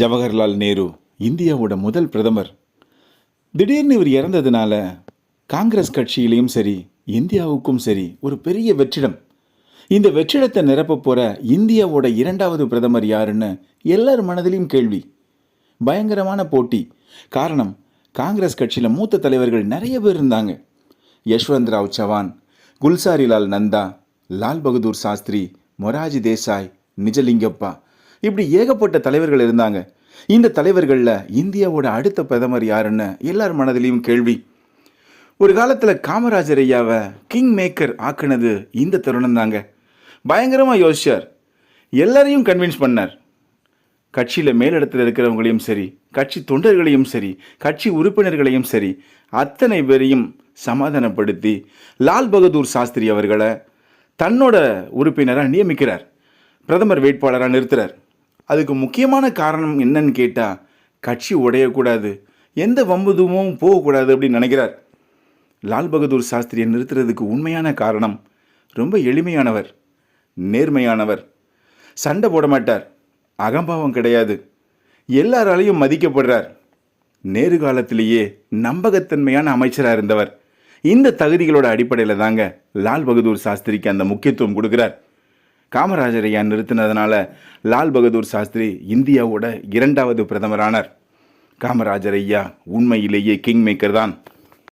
ஜவஹர்லால் நேரு இந்தியாவோட முதல் பிரதமர். திடீர்னு இவர் இறந்ததுனால காங்கிரஸ் கட்சியிலையும் சரி இந்தியாவுக்கும் சரி ஒரு பெரிய வெற்றிடம். இந்த வெற்றிடத்தை நிரப்ப போகிற இந்தியாவோட இரண்டாவது பிரதமர் யாருன்னு எல்லார் மனதிலையும் கேள்வி. பயங்கரமான போட்டி. காரணம் காங்கிரஸ் கட்சியில் மூத்த தலைவர்கள் நிறைய பேர் இருந்தாங்க. யஷ்வந்த் ராவ் சவான் குல்சாரிலால் நந்தா லால் பகதூர் சாஸ்திரி மொராஜி தேசாய் நிஜலிங்கப்பா இப்படி ஏகப்பட்ட தலைவர்கள் இருந்தாங்க. இந்த தலைவர்களில் இந்தியாவோட அடுத்த பிரதமர் யாருன்னு எல்லார் மனதிலையும் கேள்வி. ஒரு காலத்தில் காமராஜர் ஐயாவை கிங் மேக்கர் ஆக்குனது இந்த தருணம் தாங்க பயங்கரமாக யோசிச்சார். எல்லாரையும் கன்வின்ஸ் பண்ணார். கட்சியில் மேலிடத்தில் இருக்கிறவங்களையும் சரி கட்சி தொண்டர்களையும் சரி கட்சி உறுப்பினர்களையும் சரி அத்தனை பேரையும் சமாதானப்படுத்தி லால் பகதூர் சாஸ்திரி அவர்களை தன்னோட உறுப்பினராக நியமிக்கிறார். பிரதமர் வேட்பாளராக நிறுத்துறார். அதுக்கு முக்கியமான காரணம் என்னன்னு கேட்டால் கட்சி உடையக்கூடாது. எந்த வம்புதுமும் போகக்கூடாது அப்படின்னு நினைக்கிறார். லால் பகதூர் சாஸ்திரியை நிறுத்துறதுக்கு உண்மையான காரணம் ரொம்ப எளிமையானவர் நேர்மையானவர். சண்டை போட மாட்டார் அகம்பாவம் கிடையாது. எல்லாராலையும் மதிக்கப்படுறார். நேரு காலத்திலேயே நம்பகத்தன்மையான அமைச்சராக இருந்தவர். இந்த தகுதிகளோட அடிப்படையில் தாங்க லால் பகதூர் சாஸ்திரிக்கு அந்த முக்கியத்துவம் கொடுக்குறார். காமராஜர் ஐயா நிறுத்தினதுனால லால் பகதூர் சாஸ்திரி இந்தியாவோட இரண்டாவது பிரதமரானார். காமராஜர் ஐயா உண்மையிலேயே கிங் மேக்கர் தான்.